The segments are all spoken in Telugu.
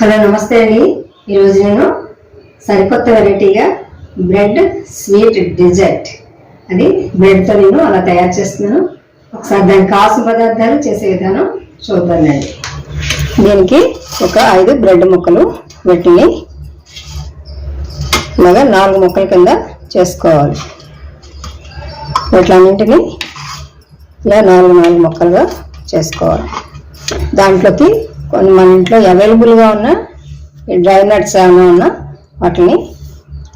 హలో నమస్తే అండి. ఈరోజు నేను సరికొత్త వెరైటీగా బ్రెడ్ స్వీట్ డిజర్ట్ అది బ్రెడ్తో నేను అలా తయారు చేస్తున్నాను. ఒకసారి దాని కాసు పదార్థాలు చేసే విధానం చూద్దానండి దీనికి ఒక ఐదు బ్రెడ్ ముక్కలు వీటిని ఇలాగా నాలుగు ముక్కల కింద చేసుకోవాలి. వీటిలన్నింటినీ ఇలా నాలుగు నాలుగు ముక్కలుగా చేసుకోవాలి. దాంట్లోకి కొన్ని మన ఇంట్లో అవైలబుల్గా ఉన్న ఈ డ్రై నట్స్ ఏమైనా ఉన్నా వాటిని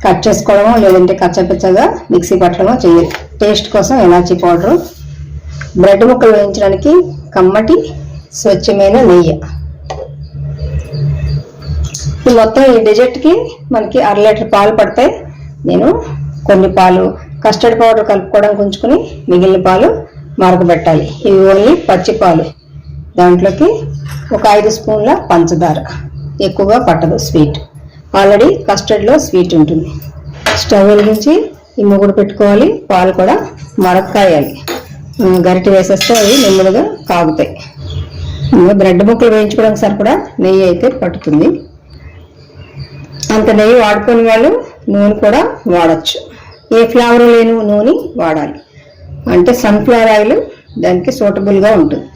కట్ చేసుకోవడమో లేదంటే కచ్చపిచ్చగా మిక్సీ పట్టడమో చేయాలి టేస్ట్ కోసం ఎలాచీ పౌడరు బ్రెడ్ ముక్కలు వేయించడానికి కమ్మటి స్వచ్ఛమైన నెయ్యి. ఈ మొత్తం ఈ డెజర్ట్కి మనకి అర లీటర్ పాలు పడతాయి. నేను కొన్ని పాలు కస్టర్డ్ పౌడర్ కలుపుకోవడానికి ఉంచుకొని మిగిలిన పాలు మరగబెట్టాలి. ఇవి ఓన్లీ పచ్చి పాలు. దాంట్లోకి ఒక ఐదు స్పూన్ల పంచదార. ఎక్కువగా పట్టదు స్వీట్ ఆల్రెడీ కస్టర్డ్లో స్వీట్ ఉంటుంది. స్టవ్ వెలిగించి ఈ ముగ్గురు పెట్టుకోవాలి. పాలు కూడా మరక్కాయాలి. గరిటె వేసేస్తే అవి నెమ్మదిగా కాగుతాయి. బ్రెడ్ ముక్కలు వేయించుకోవడానికి సరిపడా నెయ్యి అయితే పట్టుతుంది. అంత నెయ్యి వాడుకునే వాళ్ళు నూనె కూడా వాడచ్చు. ఏ ఫ్లేవర్ లేని నూనె వాడాలి. అంటే సన్ఫ్లవర్ ఆయిల్ దానికి సూటబుల్గా ఉంటుంది.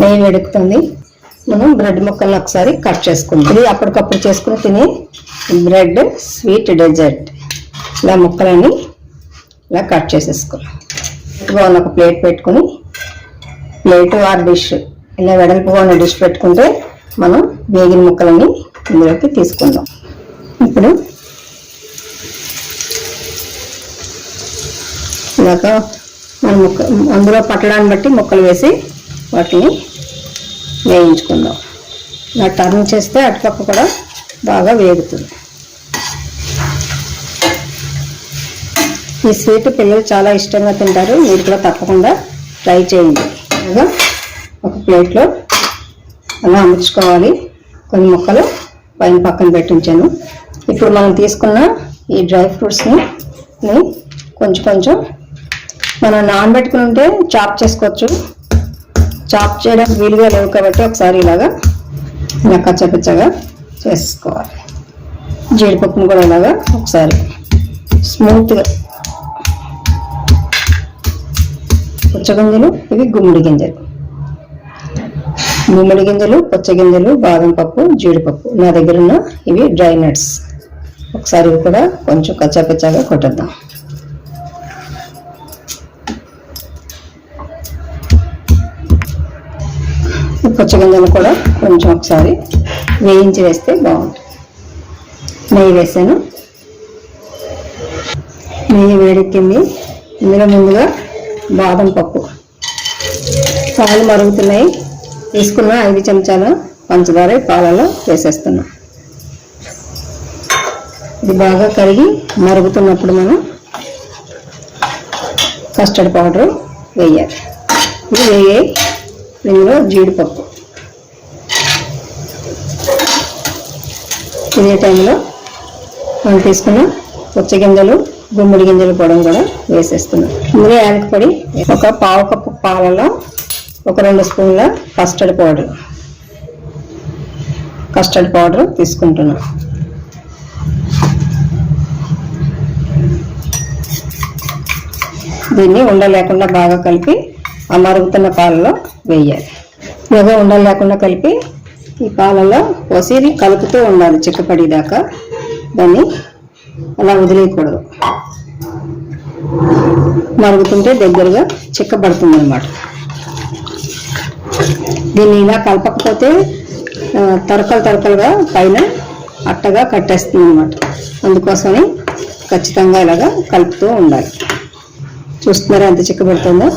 నెయ్యి వెడుకుతుంది మనం బ్రెడ్ ముక్కల్ని ఒకసారి కట్ చేసుకుందాం. ఇది అప్పటికప్పుడు చేసుకుని తినే బ్రెడ్ స్వీట్ డెజర్ట్ ఇలా ముక్కలన్నీ ఇలా కట్ చేసేసుకున్నాం. పెట్టుగా ఉన్న ఒక ప్లేట్ పెట్టుకొని ప్లేట్ ఆర్ డిష్ ఇలా వెడల్పుగా ఉన్న డిష్ పెట్టుకుంటే మనం వేగిన ముక్కలన్నీ ఇందులోకి తీసుకుందాం. ఇప్పుడు ఇలాగ మన ముక్క అందులో పట్టడాన్ని బట్టి ముక్కలు వేసి వాటిని వేయించుకుందాం. ఇలా టర్న్ చేస్తే అటుపక్క కూడా బాగా వేగుతుంది. ఈ స్వీట్ పిల్లలు చాలా ఇష్టంగా తింటారు. మీరు కూడా తప్పకుండా ట్రై చేయండి. అలాగా ఒక ప్లేట్లో అలా అమర్చుకోవాలి. కొన్ని ముక్కలు పైన పక్కన పెట్టించాను. ఇప్పుడు మనం తీసుకున్న ఈ డ్రై ఫ్రూట్స్ని కొంచెం కొంచెం మనం నానబెట్టుకుని ఉంటే చాప్ చేసుకోవచ్చు. చాప్ చేయడం వీలుగా లేవు కాబట్టి ఒకసారి ఇలాగా ఇలా కచ్చపచ్చగా చేసుకోవాలి. జీడిపప్పును కూడా ఇలాగా ఒకసారి స్మూత్గా పుచ్చగింజలు ఇవి గుమ్మడి గింజలు. గుమ్మడి గింజలు పుచ్చగింజలు బాదం పప్పు జీడిపప్పు. నా దగ్గర ఉన్న ఇవి డ్రై నట్స్. ఒకసారి ఇవి కూడా కొంచెం కచ్చాపచ్చాగా కొట్టేద్దాం. గింజలు కూడా కొంచెం ఒకసారి వేయించి వేస్తే బాగుంటుంది. నెయ్యి వేసాను. నెయ్యి వేడెక్కింది. ఇందులో ముందుగా బాదం పప్పు. పాలు మరుగుతున్నాయి. తీసుకున్న ఐదు చెంచాల పంచదార పాలలో వేసేస్తున్నాం. ఇది బాగా కరిగి మరుగుతున్నప్పుడు మనం కస్టర్డ్ పౌడర్ వేయాలి. ఇది వేయే ఇందులో జీడిపప్పు. ఇదే టైంలో మనం తీసుకున్న పుచ్చ గింజలు గుమ్మడి గింజలు పొడం కూడా వేసేస్తున్నాం. ఇందులో యాలక పొడి ఒక పావు కప్పు పాలలో ఒక రెండు స్పూన్ల కస్టర్డ్ పౌడర్ కస్టర్డ్ పౌడర్ తీసుకుంటున్నాం. దీన్ని ఉండలేకుండా బాగా కలిపి ఆ మరుగుతున్న పాలలో వేయాలి. ఇలాగా ఉండ లేకుండా కలిపి ఈ పాలలో పోసి ఇది కలుపుతూ ఉండాలి చిక్కపడేదాకా. దాన్ని అలా వదిలేయకూడదు. మరుగుతుంటే దగ్గరగా చిక్కబడుతుంది అనమాట దీన్ని ఇలా కలపకపోతే తరకలు తరకలుగా పైన అట్టగా కట్టేస్తుంది అనమాట అందుకోసమని ఖచ్చితంగా ఇలాగా కలుపుతూ ఉండాలి. చూస్తున్నారా ఎంత చిక్కబడుతుందో?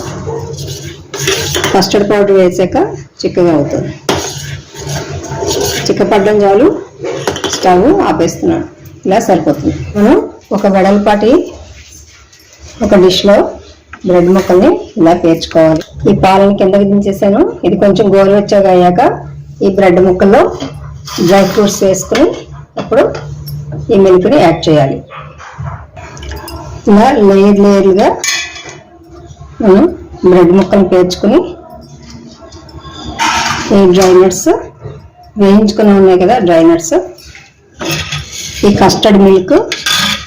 కస్టర్డ్ పౌడర్ వేసాక చిక్కగా అవుతుంది. చిక్కపడడం చాలు. స్టవ్ ఆపేస్తున్నాను ఇలా సరిపోతుంది. మనం ఒక వెడల్పాటి ఒక డిష్లో బ్రెడ్ ముక్కల్ని ఇలా పేర్చుకోవాలి. ఈ పాలని కిందకి దించేసాను. ఇది కొంచెం గోరువెచ్చగా అయ్యాక ఈ బ్రెడ్ ముక్కల్లో డ్రై ఫ్రూట్స్ వేసుకుని అప్పుడు ఈ మిల్క్ని యాడ్ చేయాలి. ఇలా లేయర్ లేయర్లుగా మనం బ్రెడ్ ముక్కలు పేర్చుకుని ఈ డ్రై నట్స్ వేయించుకుని ఉన్నాయి కదా డ్రై నట్స్ ఈ కస్టర్డ్ మిల్క్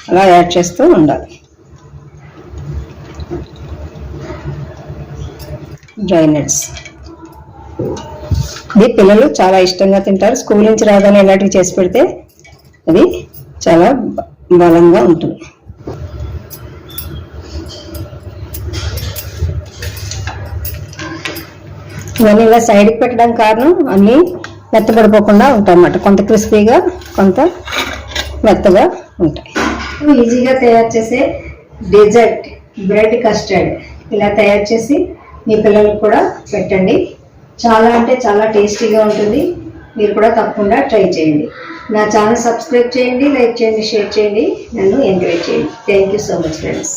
అలా యాడ్ చేస్తూ ఉండాలి. డ్రై నట్స్ ఇది పిల్లలు చాలా ఇష్టంగా తింటారు. స్కూల్ నుంచి రాగానే ఇలాంటివి చేసి పెడితే అది చాలా బ- బలంగా ఉంటుంది. ఇవన్నీ ఇలా సైడ్కి పెట్టడం కారణం అన్నీ మెత్తబడిపోకుండా ఉంటాయి అన్నమాట కొంత క్రిస్పీగా కొంత మెత్తగా ఉంటాయి. ఈజీగా తయారు చేసే డెజర్ట్ బ్రెడ్ కస్టర్డ్. ఇలా తయారు చేసి మీ పిల్లలకు కూడా పెట్టండి. చాలా అంటే చాలా టేస్టీగా ఉంటుంది. మీరు కూడా తప్పకుండా ట్రై చేయండి. నా ఛానల్ సబ్స్క్రైబ్ చేయండి లైక్ చేయండి షేర్ చేయండి. నన్ను ఎంకరేజ్ చేయండి. Thank you so much friends